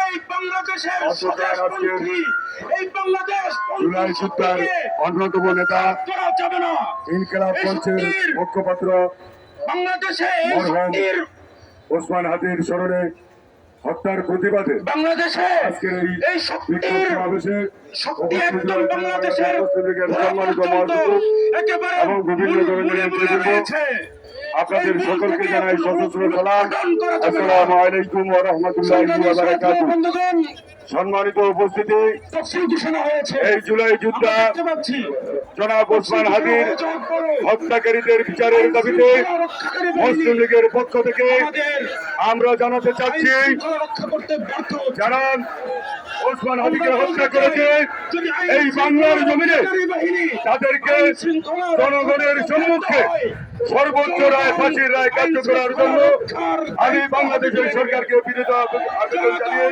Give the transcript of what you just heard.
এই বাংলাদেশের স্বদেশপন্থী এই বাংলাদেশ জুলাই যুদ্ধের অন্যতম নেতা যাবে না। ইনকিলাব মঞ্চের মুখপাত্র বাংলাদেশে ওসমান হাদির স্মরণে হত্যার প্রতিবাদে বাংলাদেশে এই শক্তির শক্তি একদম বাংলাদেশের একেবারে এবং বিভিন্ন ধরনের আপনাদের সকলকে জানাই সশস্ত্র সালাম। আসসালামু আলাইকুম ওয়া রাহমাতুল্লাহি ওয়া বারাকাতুহু। সম্মানিত উপস্থিতি। এই জুলাই যুদ্ধা জনাব ওসমান পরও হত্যাকারীদের বিচারের দাবিতে মুসলিম লীগের পক্ষ থেকে আমরা জানাতে চাচ্ছি। যারা ওসমান হাদিকে হত্যা করেছে। এই বাংলার জমিনে তাদেরকে জনগণের সম্মুখে সর্বোচ্চ রায় ফাঁসির রায় কার্য করার জন্য আমি বাংলাদেশের সরকারকে বিরোধী আবেদন জানিয়ে